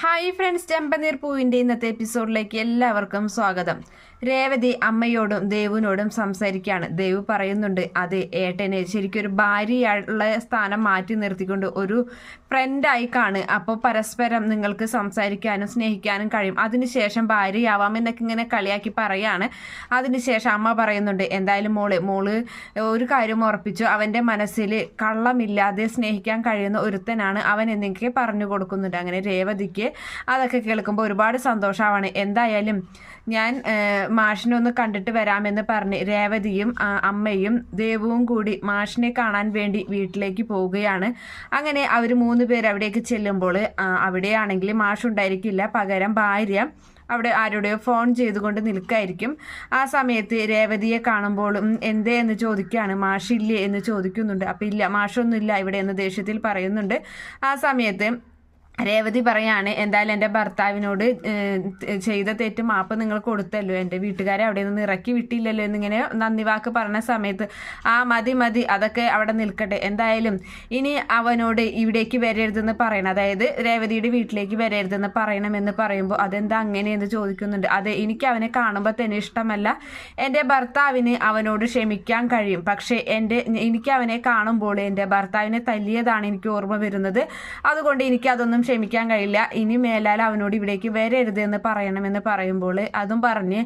Hi friends ചെമ്പനീർ പൂവിന്റെ ഇന്നത്തെ എപ്പിസോഡിലേക്ക് എല്ലാവർക്കും സ്വാഗതം. രേവതി അമ്മയോടും ദേവുവിനോടും സംസാരിക്കുകയാണ്. ദേവ് പറയുന്നുണ്ട് അത് ഏട്ടനെ ശരിക്കും ഒരു ഭാര്യയുള്ള സ്ഥാനം മാറ്റി നിർത്തിക്കൊണ്ട് ഒരു ഫ്രണ്ടായി കാണ്. അപ്പോൾ പരസ്പരം നിങ്ങൾക്ക് സംസാരിക്കാനും സ്നേഹിക്കാനും കഴിയും. അതിനുശേഷം ഭാര്യയാവാം എന്നൊക്കെ ഇങ്ങനെ കളിയാക്കി പറയാണ്. അതിനുശേഷം അമ്മ പറയുന്നുണ്ട് എന്തായാലും മോൾ മോൾ ഒരു കാര്യം ഉറപ്പിച്ചു. അവന്റെ മനസ്സിൽ കള്ളമില്ലാതെ സ്നേഹിക്കാൻ കഴിയുന്ന ഒരുത്തനാണ്. അവൻ എന്നൊക്കെ പറഞ്ഞു കൊടുക്കുന്നുണ്ട്. അങ്ങനെ രേവതിക്ക് അതൊക്കെ കേൾക്കുമ്പോൾ ഒരുപാട് സന്തോഷമാണ്. എന്തായാലും ഞാൻ മാഷിനെ ഒന്ന് കണ്ടിട്ട് വരാമെന്ന് പറഞ്ഞ് രേവതിയും അമ്മയും ദേവുവും കൂടി മാഷിനെ കാണാൻ വേണ്ടി വീട്ടിലേക്ക് പോവുകയാണ്. അങ്ങനെ അവർ മൂന്ന് പേർ അവിടേക്ക് ചെല്ലുമ്പോൾ അവിടെയാണെങ്കിൽ മാഷ് ഉണ്ടായിരിക്കില്ല പകരം ഭാര്യ അവിടെ ആരുടെയോ ഫോൺ ചെയ്തുകൊണ്ട് നിൽക്കായിരിക്കും. ആ സമയത്ത് രേവതിയെ കാണുമ്പോൾ എന്തേ എന്ന് ചോദിക്കുകയാണ് മാഷില്ലേ എന്ന് ചോദിക്കുന്നുണ്ട്. അപ്പം ഇല്ല മാഷൊന്നുമില്ല ഇവിടെ എന്ന് ദേഷ്യത്തിൽ പറയുന്നുണ്ട്. ആ സമയത്ത് രേവതി പറയാണ് എന്തായാലും എന്റെ ഭർത്താവിനോട് ചെയ്ത തെറ്റ് മാപ്പ് നിങ്ങൾ കൊടുത്തല്ലോ. എന്റെ വീട്ടുകാരെ അവിടെ നിന്ന് ഇറക്കി വിട്ടില്ലല്ലോ എന്നിങ്ങനെ നന്ദി വാക്ക് പറഞ്ഞ സമയത്ത് ആ മതി മതി അതൊക്കെ അവിടെ നിൽക്കട്ടെ. എന്തായാലും ഇനി അവനോട് ഇവിടേക്ക് വരരുതെന്ന് പറയണം. അതായത് രേവതിയുടെ വീട്ടിലേക്ക് വരരുതെന്ന് പറയണമെന്ന് പറയുമ്പോൾ അതെന്താ അങ്ങനെയെന്ന് ചോദിക്കുന്നുണ്ട്. അതെ എനിക്ക് അവനെ കാണുമ്പോൾ തന്നെ ഇഷ്ടമല്ല. എന്റെ ഭർത്താവിന് അവനോട് ക്ഷമിക്കാൻ കഴിയും. പക്ഷേ എന്റെ എനിക്ക് അവനെ കാണുമ്പോൾ എന്റെ ഭർത്താവിനെ തല്ലിയതാണ് എനിക്ക് ഓർമ്മ വരുന്നത്. അതുകൊണ്ട് എനിക്ക് അതൊന്നും ക്ഷമിക്കാൻ കഴിയില്ല. ഇനി മേലാൽ അവനോട് ഇവിടേക്ക് വരരുത് എന്ന് പറയണമെന്ന് പറയുമ്പോൾ അതും പറഞ്ഞ്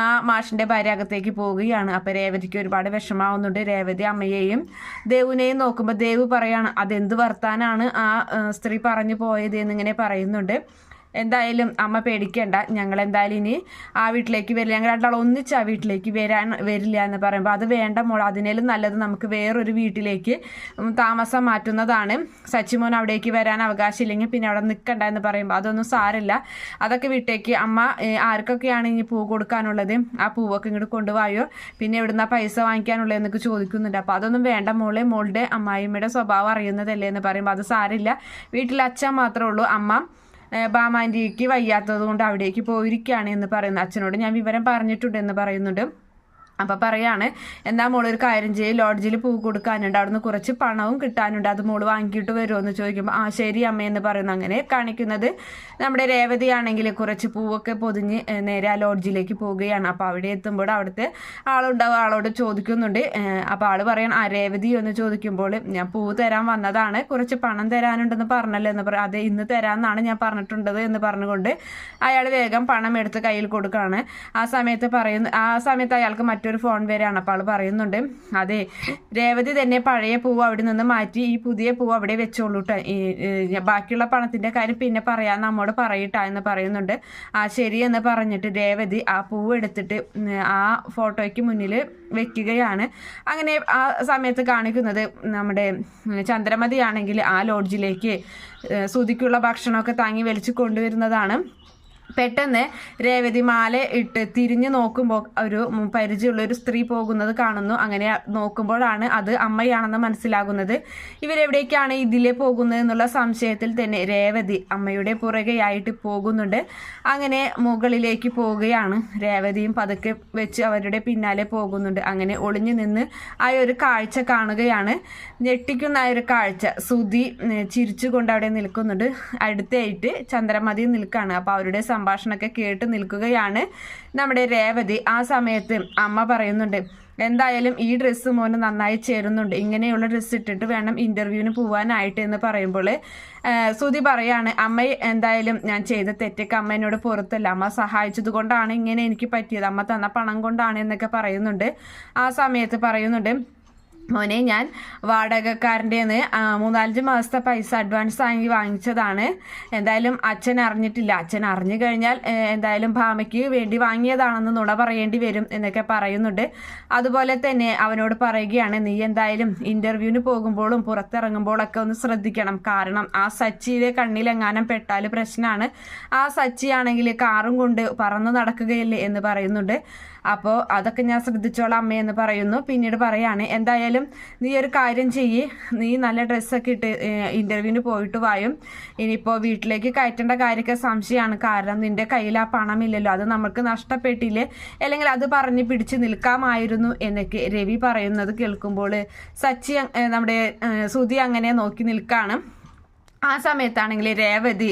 ആ മാഷിന്റെ ഭാര്യ അകത്തേക്ക് പോവുകയാണ്. അപ്പോൾ രേവതിക്ക് ഒരുപാട് വിഷമാവുന്നുണ്ട് രേവതി അമ്മയെയും ദേവുനെയും നോക്കുമ്പോൾ ദേവ് പറയാണ് അതെന്ത് വർത്താനാണ് ആ സ്ത്രീ പറഞ്ഞു പോയത് എന്നിങ്ങനെ പറയുന്നുണ്ട്. എന്തായാലും അമ്മ പേടിക്കേണ്ട. ഞങ്ങൾ എന്തായാലും ഇനി ആ വീട്ടിലേക്ക് വരില്ല. ഞങ്ങൾ രണ്ടാൾ ഒന്നിച്ച് ആ വീട്ടിലേക്ക് വരാൻ വരില്ല എന്ന് പറയുമ്പോൾ അത് വേണ്ട മോൾ അതിനേലും നല്ലത് നമുക്ക് വേറൊരു വീട്ടിലേക്ക് താമസം മാറ്റുന്നതാണ്. സച്ചിമോൻ അവിടേക്ക് വരാൻ അവകാശമില്ലെങ്കിൽ പിന്നെ അവിടെ നിൽക്കണ്ട എന്ന് പറയുമ്പോൾ അതൊന്നും സാരമില്ല. അതൊക്കെ വിട്ടേക്ക് അമ്മ ആർക്കൊക്കെയാണ് ഇനി പൂ കൊടുക്കാനുള്ളത്? ആ പൂവൊക്കെ ഇങ്ങോട്ട് കൊണ്ടുപോയോ? പിന്നെ എവിടുന്ന പൈസ വാങ്ങിക്കാനുള്ളതെന്നൊക്കെ ചോദിക്കുന്നുണ്ട്. അപ്പോൾ അതൊന്നും വേണ്ട മോളെ. മോളുടെ അമ്മായിമ്മയുടെ സ്വഭാവം അറിയുന്നതല്ലേ എന്ന് പറയുമ്പോൾ അത് സാരില്ല വീട്ടിൽ അച്ഛൻ മാത്രമേ ഉള്ളൂ. അമ്മ ബാമാന്റിക്ക് വയ്യാത്തത് കൊണ്ട് അവിടേക്ക് പോയിരിക്കുകയാണ് എന്ന് പറയുന്നു. അച്ഛനോട് ഞാൻ വിവരം പറഞ്ഞിട്ടുണ്ട് എന്ന് പറയുന്നുണ്ട്. അപ്പോൾ പറയാണ് എന്താ മോൾ ഒരു കാര്യം ചെയ്യും ലോഡ്ജിൽ പൂ കൊടുക്കാനുണ്ട് അവിടുന്ന് കുറച്ച് പണവും കിട്ടാനുണ്ട് അത് മോൾ വാങ്ങിയിട്ട് വരുമോ എന്ന് ചോദിക്കുമ്പോൾ ആ ശരി അമ്മയെന്ന് പറയുന്നു അങ്ങനെ കാണിക്കുന്നത്. നമ്മുടെ രേവതിയാണെങ്കിൽ കുറച്ച് പൂവൊക്കെ പൊതിഞ്ഞ് നേരെ ആ ലോഡ്ജിലേക്ക് പോവുകയാണ്. അപ്പോൾ അവിടെ എത്തുമ്പോൾ അവിടുത്തെ ആളുണ്ടാവും ആളോട് ചോദിക്കുന്നുണ്ട്. അപ്പോൾ ആൾ പറയണം ആ രേവതി എന്ന് ചോദിക്കുമ്പോൾ ഞാൻ പൂ തരാൻ വന്നതാണ് കുറച്ച് പണം തരാനുണ്ടെന്ന് പറഞ്ഞല്ലോ എന്ന് പറയും അതെ ഇന്ന് തരാമെന്നാണ് ഞാൻ പറഞ്ഞിട്ടുണ്ടത് എന്ന് പറഞ്ഞുകൊണ്ട് അയാൾ വേഗം പണം എടുത്ത് കയ്യിൽ കൊടുക്കുകയാണ് ആ സമയത്ത് പറയുന്നു ആ സമയത്ത് അയാൾക്ക് മറ്റൊരു ഒരു ഫോൺ വരെയാണ്. അപ്പോൾ ആൾ പറയുന്നുണ്ട് അതെ രേവതി തന്നെ പഴയ പൂവ് അവിടെ നിന്ന് മാറ്റി ഈ പുതിയ പൂവ് അവിടെ വെച്ചോളൂ ബാക്കിയുള്ള പണത്തിന്റെ കാര്യം പിന്നെ പറയാൻ നമ്മോട് പറയട്ടാ എന്ന് പറയുന്നുണ്ട്. ആ ശരി എന്ന് പറഞ്ഞിട്ട് രേവതി ആ പൂവ് എടുത്തിട്ട് ആ ഫോട്ടോയ്ക്ക് മുന്നിൽ വെക്കുകയാണ്. അങ്ങനെ ആ സമയത്ത് കാണിക്കുന്നത് നമ്മുടെ ചന്ദ്രമതി ആണെങ്കിൽ ആ ലോഡ്ജിലേക്ക് സുതിക്കുള്ള ഭക്ഷണമൊക്കെ താങ്ങി വലിച്ചു കൊണ്ടുവരുന്നതാണ്. പെട്ടെന്ന് രേവതി മാല ഇട്ട് തിരിഞ്ഞു നോക്കുമ്പോൾ ഒരു പരിചയമുള്ള ഒരു സ്ത്രീ പോകുന്നത് കാണുന്നു. അങ്ങനെ നോക്കുമ്പോഴാണ് അത് അമ്മയാണെന്ന് മനസ്സിലാകുന്നത്. ഇവരെവിടേക്കാണ് ഇതിലെ പോകുന്നത് എന്നുള്ള സംശയത്തിൽ തന്നെ രേവതി അമ്മയുടെ പുറകെയായിട്ട് പോകുന്നുണ്ട്. അങ്ങനെ മുകളിലേക്ക് പോവുകയാണ്. രേവതിയും പതുക്കെ വെച്ച് അവരുടെ പിന്നാലെ പോകുന്നുണ്ട്. അങ്ങനെ ഒളിഞ്ഞു നിന്ന് ആ ഒരു കാഴ്ച കാണുകയാണ്. ഞെട്ടിക്കുന്ന ആ ഒരു കാഴ്ച. സുധി ചിരിച്ചുകൊണ്ട് അവിടെ നിൽക്കുന്നുണ്ട്. അടുത്തായിട്ട് ചന്ദ്രമതി നിൽക്കുകയാണ് അപ്പോൾ അവരുടെ സംഭാഷണമൊക്കെ കേട്ട് നിൽക്കുകയാണ് നമ്മുടെ രേവതി. ആ സമയത്ത് അമ്മ പറയുന്നുണ്ട് എന്തായാലും ഈ ഡ്രസ്സ് മോന് നന്നായി ചേരുന്നുണ്ട്. ഇങ്ങനെയുള്ള ഡ്രസ്സ് ഇട്ടിട്ട് വേണം ഇന്റർവ്യൂവിന് പോകാനായിട്ട് എന്ന് പറയുമ്പോൾ സുതി പറയാണ് അമ്മ എന്തായാലും ഞാൻ ചെയ്ത തെറ്റൊക്കെ അമ്മ എന്നോട് പുറത്തല്ല. അമ്മ സഹായിച്ചത് കൊണ്ടാണ് ഇങ്ങനെ എനിക്ക് പറ്റിയത്. അമ്മ തന്ന പണം കൊണ്ടാണ് എന്നൊക്കെ പറയുന്നുണ്ട്. ആ സമയത്ത് പറയുന്നുണ്ട് മോനെ ഞാൻ വാടകക്കാരന്റെ മൂന്നാലഞ്ച് മാസത്തെ പൈസ അഡ്വാൻസ് വാങ്ങി വാങ്ങിച്ചതാണ്. എന്തായാലും അച്ഛൻ അറിഞ്ഞിട്ടില്ല. അച്ഛൻ അറിഞ്ഞു കഴിഞ്ഞാൽ എന്തായാലും ഭാമയ്ക്ക് വേണ്ടി വാങ്ങിയതാണെന്ന് നുണ പറയേണ്ടി വരും എന്നൊക്കെ പറയുന്നുണ്ട്. അതുപോലെ തന്നെ അവനോട് പറയുകയാണ് നീ എന്തായാലും ഇന്റർവ്യൂവിന് പോകുമ്പോഴും പുറത്തിറങ്ങുമ്പോഴൊക്കെ ഒന്ന് ശ്രദ്ധിക്കണം. കാരണം ആ സച്ചിയുടെ കണ്ണിലെങ്ങാനും പെട്ടാൽ പ്രശ്നമാണ് ആ സച്ചിയാണെങ്കിൽ കാറും കൊണ്ട് പറന്നു നടക്കുകയല്ലേ? എന്ന് പറയുന്നുണ്ട്. അപ്പോൾ അതൊക്കെ ഞാൻ ശ്രദ്ധിച്ചോളാം അമ്മയെന്ന് പറയുന്നു. പിന്നീട് പറയാണ് എന്തായാലും നീ ഒരു കാര്യം ചെയ്യ്. നീ നല്ല ഡ്രസ്സൊക്കെ ഇട്ട് ഇന്റർവ്യൂവിന് പോയിട്ട് വായും. ഇനിയിപ്പോൾ വീട്ടിലേക്ക് കയറ്റേണ്ട കാര്യമൊക്കെ സംശയമാണ്. കാരണം നിന്റെ കയ്യിൽ ആ പണമില്ലല്ലോ. അത് നമുക്ക് നഷ്ടപ്പെട്ടില്ലേ? അല്ലെങ്കിൽ അത് പറഞ്ഞ് പിടിച്ച് നിൽക്കാമായിരുന്നു എന്നൊക്കെ രവി പറയുന്നത് കേൾക്കുമ്പോൾ സച്ചി നമ്മുടെ സുധി അങ്ങനെ നോക്കി നിൽക്കുകയാണ് ആ സമയത്താണെങ്കിൽ രേവതി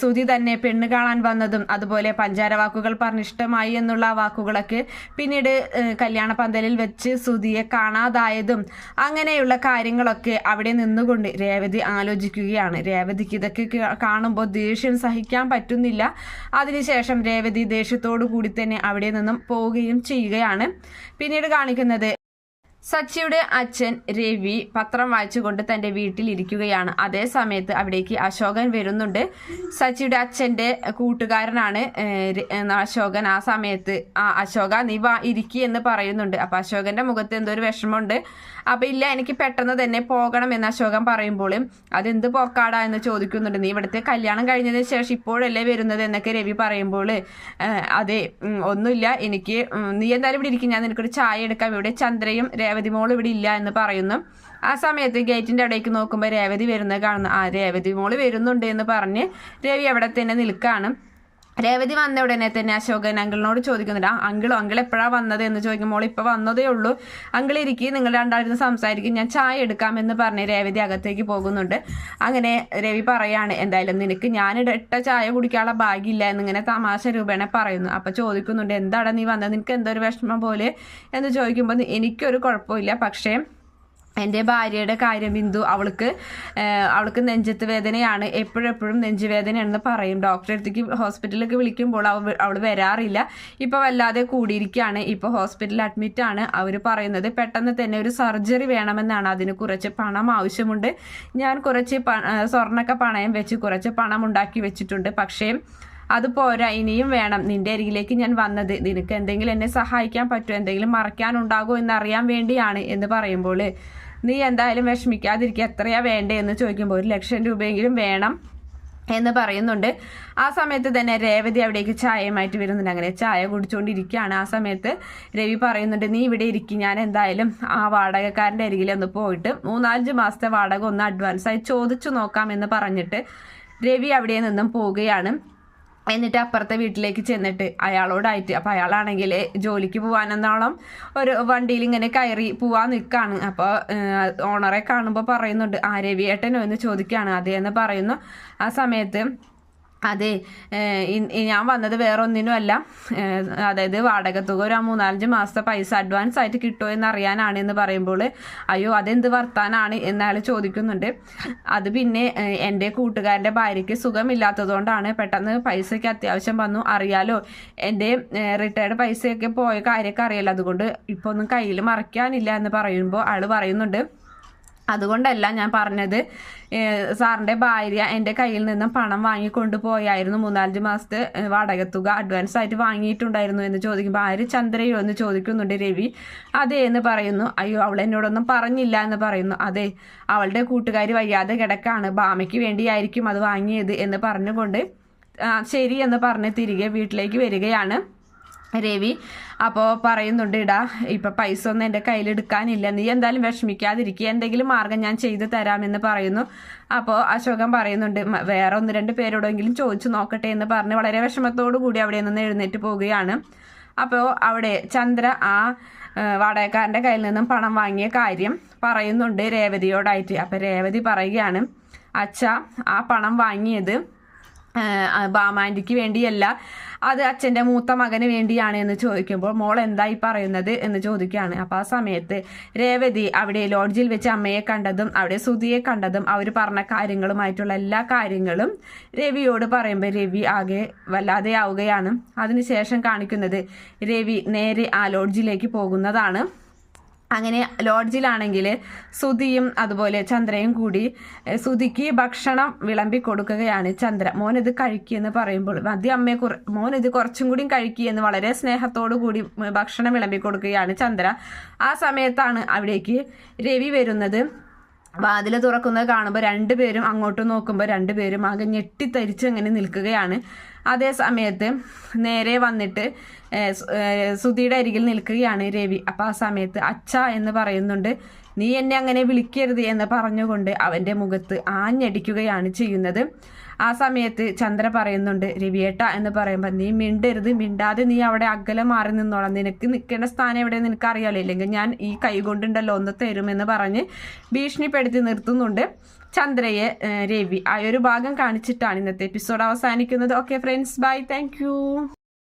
സുധി തന്നെ പെണ്ണ് കാണാൻ വന്നതും അതുപോലെ പഞ്ചാര വാക്കുകൾ പറഞ്ഞ് ഇഷ്ടമായി എന്നുള്ള വാക്കുകളൊക്കെ പിന്നീട് കല്യാണ പന്തലിൽ വെച്ച് സുധിയെ കാണാതായതും അങ്ങനെയുള്ള കാര്യങ്ങളൊക്കെ അവിടെ നിന്നുകൊണ്ട് രേവതി ആലോചിക്കുകയാണ്. രേവതിക്ക് ഇതൊക്കെ കാണുമ്പോൾ ദേഷ്യം സഹിക്കാൻ പറ്റുന്നില്ല. അതിനുശേഷം രേവതി ദേഷ്യത്തോടു കൂടി തന്നെ അവിടെ നിന്നും പോവുകയും ചെയ്യുകയാണ്. പിന്നീട് കാണിക്കുന്നത് സച്ചിയുടെ അച്ഛൻ രവി പത്രം വായിച്ചുകൊണ്ട് തന്റെ വീട്ടിലിരിക്കുകയാണ്. അതേ സമയത്ത് അവിടേക്ക് അശോകൻ വരുന്നുണ്ട്. സച്ചിയുടെ അച്ഛന്റെ കൂട്ടുകാരനാണ് അശോകൻ. ആ സമയത്ത് ആ അശോക നീ വാ ഇരിക്കി എന്ന് പറയുന്നുണ്ട്. അപ്പം അശോകന്റെ മുഖത്ത് എന്തോ ഒരു വിഷമമുണ്ട്. അപ്പം ഇല്ല എനിക്ക് പെട്ടെന്ന് തന്നെ പോകണം എന്ന് അശോകൻ പറയുമ്പോഴും അതെന്ത് പോക്കാടാ എന്ന് ചോദിക്കുന്നുണ്ട്. നീ ഇവിടുത്തെ കല്യാണം കഴിഞ്ഞതിന് ശേഷം ഇപ്പോഴല്ലേ വരുന്നത് എന്നൊക്കെ രവി പറയുമ്പോൾ അതെ ഒന്നുമില്ല. എനിക്ക് നീ എന്തായാലും ഇവിടെ ഇരിക്കും. ഞാൻ നിനക്കൊരു ചായ എടുക്കാം. ഇവിടെ ചന്ദ്രയും രേവതി മോൾ ഇവിടെ ഇല്ല എന്ന് പറയുന്നു. ആ സമയത്ത് ഗേറ്റിന്റെ അവിടേക്ക് നോക്കുമ്പോൾ രേവതി വരുന്നത് കാണുന്നു. ആ രേവതി മോൾ വരുന്നുണ്ട് എന്ന് പറഞ്ഞ് രവി അവിടെ തന്നെ നിൽക്കുകയാണ് രേവതി വന്ന ഉടനെ തന്നെ അശോകൻ അങ്കിളിനോട് ചോദിക്കുന്നുണ്ട്. ആ അങ്കിളോ അങ്കിൾ എപ്പോഴാണ് വന്നത്? എന്ന് ചോദിക്കുമ്പോൾ ഇപ്പോൾ വന്നതേ ഉള്ളൂ. അങ്കിൾ ഇരിക്കും നിങ്ങൾ രണ്ടായിരുന്നു സംസാരിക്കും. ഞാൻ ചായ എടുക്കാമെന്ന് പറഞ്ഞ് രേവതി അകത്തേക്ക് പോകുന്നുണ്ട്. അങ്ങനെ രവി പറയാണ് എന്തായാലും നിനക്ക് ഞാൻ ഇട്ട ചായ കുടിക്കാനുള്ള ഭാഗ്യമില്ല എന്നിങ്ങനെ തമാശ രൂപേണ പറയുന്നു. അപ്പോൾ ചോദിക്കുന്നുണ്ട് എന്താണ് നീ വന്നത്? നിനക്ക് എന്തൊരു വിഷമം പോലെ? എന്ന് ചോദിക്കുമ്പോൾ എനിക്കൊരു കുഴപ്പമില്ല. പക്ഷേ എന്റെ ഭാര്യയുടെ കാര്യം ബിന്ദു അവൾക്ക് അവൾക്ക് നെഞ്ചത്ത് വേദനയാണ്. എപ്പോഴെപ്പോഴും നെഞ്ചുവേദനയാണെന്ന് പറയും. ഡോക്ടറെ അടുത്തേക്ക് ഹോസ്പിറ്റലിലേക്ക് വിളിക്കുമ്പോൾ അവൾ അവൾ വരാറില്ല. ഇപ്പോൾ വല്ലാതെ കൂടിയിരിക്കുകയാണ്. ഇപ്പോൾ ഹോസ്പിറ്റലിൽ അഡ്മിറ്റ് ആണ്. അവർ പറയുന്നത് പെട്ടെന്ന് തന്നെ ഒരു സർജറി വേണമെന്നാണ്. അതിന് കുറച്ച് പണം ആവശ്യമുണ്ട്. ഞാൻ കുറച്ച് സ്വർണക്ക പണയം വെച്ച് കുറച്ച് പണം ഉണ്ടാക്കി വെച്ചിട്ടുണ്ട്. പക്ഷേ അത് പോരാ ഇനിയും വേണം. നിന്റെ അരികിലേക്ക് ഞാൻ വന്നത്. നിനക്ക് എന്തെങ്കിലും എന്നെ സഹായിക്കാൻ പറ്റുമോ? എന്തെങ്കിലും മറക്കാനുണ്ടാകുമോ എന്നറിയാൻ വേണ്ടിയാണ് എന്ന് പറയുമ്പോൾ നീ എന്തായാലും വിഷമിക്കാതിരിക്കുക. എത്രയാ വേണ്ടേ എന്ന് ചോദിക്കുമ്പോൾ ഒരു ലക്ഷം രൂപയെങ്കിലും വേണം എന്ന് പറയുന്നുണ്ട്. ആ സമയത്ത് തന്നെ രേവതി അവിടേക്ക് ചായയുമായിട്ട് വരുന്നുണ്ട്. അങ്ങനെ ചായ കുടിച്ചുകൊണ്ടിരിക്കുകയാണ്. ആ സമയത്ത് രവി പറയുന്നുണ്ട് നീ ഇവിടെ ഇരിക്കും. ഞാൻ എന്തായാലും ആ വാടകക്കാരന്റെ അരികിൽ ഒന്ന് പോയിട്ട് മൂന്നാലഞ്ച് മാസത്തെ വാടക ഒന്ന് അഡ്വാൻസായി ചോദിച്ചു നോക്കാം എന്ന് പറഞ്ഞിട്ട് രവി അവിടെ നിന്നും പോവുകയാണ്. എന്നിട്ട് അപ്പുറത്തെ വീട്ടിലേക്ക് ചെന്നിട്ട് അയാളോടായിട്ട് അപ്പോൾ അയാളാണെങ്കിൽ ജോലിക്ക് പോകാനെന്നോളം ഒരു വണ്ടിയിൽ ഇങ്ങനെ കയറി പോവാൻ നിൽക്കുകയാണ് അപ്പോൾ ഓണറെ കാണുമ്പോൾ പറയുന്നുണ്ട് ആ രവിയേട്ടനോ? എന്ന് ചോദിക്കുകയാണ്. അതേ എന്ന് പറയുന്നു. ആ സമയത്ത് അതെ ഞാൻ വന്നത് വേറെ ഒന്നിനും അല്ല അതായത് വാടക തുക ഒരു മൂന്നാലഞ്ച് മാസത്തെ പൈസ അഡ്വാൻസ് ആയിട്ട് കിട്ടുമോ എന്ന് അറിയാനാണ് എന്ന് പറയുമ്പോൾ അയ്യോ അതെന്ത് വർത്താനാണ് എന്നയാൾ ചോദിക്കുന്നുണ്ട്. അത് പിന്നെ എന്റെ കൂട്ടുകാരന്റെ ഭാര്യയ്ക്ക് സുഖമില്ലാത്തതുകൊണ്ടാണ് പെട്ടെന്ന് പൈസയ്ക്ക് അത്യാവശ്യം വന്നു. അറിയാലോ എന്റെ റിട്ടയർഡ് പൈസയൊക്കെ പോയ കാര്യമൊക്കെ അറിയാലോ. അതുകൊണ്ട് ഇപ്പോൾ ഒന്നും കയ്യിൽ മറയ്ക്കാനില്ല എന്ന് പറയുമ്പോൾ ആൾ പറയുന്നുണ്ട് അതുകൊണ്ടല്ല ഞാൻ പറഞ്ഞത്. സാറിന്റെ ഭാര്യ എന്റെ കയ്യിൽ നിന്നും പണം വാങ്ങിക്കൊണ്ട് പോയായിരുന്നു മൂന്നാലഞ്ച് മാസത്തെ വാടകത്തുക അഡ്വാൻസ് ആയിട്ട് വാങ്ങിയിട്ടുണ്ടായിരുന്നു എന്ന് ചോദിക്കുമ്പോൾ ആര് ചന്ദ്രയോ? എന്ന് ചോദിക്കുന്നുണ്ട് രവി. അതെ എന്ന് പറയുന്നു. അയ്യോ അവൾ എന്നോടൊന്നും പറഞ്ഞില്ല എന്ന് പറയുന്നു. അതെ അവളുടെ കൂട്ടുകാരി വയ്യാതെ കിടക്കാണ്. ബാമയ്ക്ക് വേണ്ടിയായിരിക്കും അത് വാങ്ങിയത് എന്ന് പറഞ്ഞുകൊണ്ട് ശരി എന്ന് പറഞ്ഞ് തിരികെ വീട്ടിലേക്ക് വരികയാണ്. രവി അപ്പോൾ പറയുന്നുണ്ട് ഇടാ ഇപ്പം പൈസ ഒന്നും എന്റെ കയ്യിലെടുക്കാനില്ല. നീ എന്തായാലും വിഷമിക്കാതിരിക്കുക എന്തെങ്കിലും മാർഗം ഞാൻ ചെയ്തു തരാമെന്ന് പറയുന്നു. അപ്പോൾ അശോകൻ പറയുന്നുണ്ട് വേറെ ഒന്ന് രണ്ട് പേരോടെങ്കിലും ചോദിച്ചു നോക്കട്ടെ എന്ന് പറഞ്ഞ് വളരെ വിഷമത്തോടു കൂടി അവിടെ നിന്ന് എഴുന്നേറ്റ് പോവുകയാണ്. അപ്പോൾ അവിടെ ചന്ദ്ര ആ വാടകക്കാരന്റെ കയ്യിൽ നിന്നും പണം വാങ്ങിയ കാര്യം പറയുന്നുണ്ട് രേവതിയോടായിട്ട്. അപ്പോൾ രേവതി പറയുകയാണ് അച്ഛ ആ പണം വാങ്ങിയത് ബാമാന്റിക്ക് വേണ്ടിയല്ല. അത് അച്ഛന്റെ മൂത്ത മകന് വേണ്ടിയാണ് എന്ന് ചോദിക്കുമ്പോൾ മോൾ എന്തായി പറയുന്നത് എന്ന് ചോദിക്കുകയാണ്. അപ്പോൾ ആ സമയത്ത് രേവതി അവിടെ ലോഡ്ജിൽ വെച്ച് അമ്മയെ കണ്ടതും അവിടെ സുധിയെ കണ്ടതും അവർ പറഞ്ഞ കാര്യങ്ങളുമായിട്ടുള്ള എല്ലാ കാര്യങ്ങളും രവിയോട് പറയുമ്പോൾ രവി ആകെ വല്ലാതെ ആവുകയാണ് അതിനുശേഷം കാണിക്കുന്നത് രവി നേരെ ആ ലോഡ്ജിലേക്ക് പോകുന്നതാണ്. അങ്ങനെ ലോഡ്ജിലാണെങ്കിൽ സുതിയും അതുപോലെ ചന്ദ്രയും കൂടി സുതിക്ക് ഭക്ഷണം വിളമ്പി കൊടുക്കുകയാണ് ചന്ദ്ര. മോൻ ഇത് കഴിക്കുമെന്ന് പറയുമ്പോൾ മതി അമ്മയെ കുറ മോൻ ഇത് കുറച്ചും കൂടി കഴിക്കുകയെന്ന് വളരെ സ്നേഹത്തോടു കൂടി ഭക്ഷണം വിളമ്പി കൊടുക്കുകയാണ് ചന്ദ്ര. ആ സമയത്താണ് അവിടേക്ക് രവി വരുന്നത്. വാതിൽ തുറക്കുന്നത് കാണുമ്പോൾ രണ്ടുപേരും അങ്ങോട്ട് നോക്കുമ്പോൾ രണ്ടുപേരും ആകെ ഞെട്ടിത്തരിച്ച് അങ്ങനെ നിൽക്കുകയാണ്. അതേ സമയത്ത് നേരെ വന്നിട്ട് സുധിയുടെ അരികിൽ നിൽക്കുകയാണ് രവി. അപ്പോൾ ആ സമയത്ത് അച്ഛ എന്ന് പറയുന്നുണ്ട്. നീ എന്നെ അങ്ങനെ വിളിക്കരുത് എന്ന് പറഞ്ഞുകൊണ്ട് അവന്റെ മുഖത്ത് ആഞ്ഞടിക്കുകയാണ് ചെയ്യുന്നത്. ആ സമയത്ത് ചന്ദ്ര പറയുന്നുണ്ട് രവിയേട്ട എന്ന് പറയുമ്പോൾ നീ മിണ്ടരുത് മിണ്ടാതെ നീ അവിടെ അകലെ മാറി നിന്നോളാം. നിനക്ക് നിൽക്കേണ്ട സ്ഥാനം എവിടെ നിനക്ക് അറിയാലോ ഇല്ലെങ്കിൽ ഞാൻ ഈ കൈ കൊണ്ടുണ്ടല്ലോ ഒന്ന് തരുമെന്ന് പറഞ്ഞ് ഭീഷണിപ്പെടുത്തി നിർത്തുന്നുണ്ട് ചന്ദ്രയെ രവി. ആ ഒരു ഭാഗം കാണിച്ചിട്ടാണ് ഇന്നത്തെ എപ്പിസോഡ് അവസാനിക്കുന്നത്. Okay friends bye thank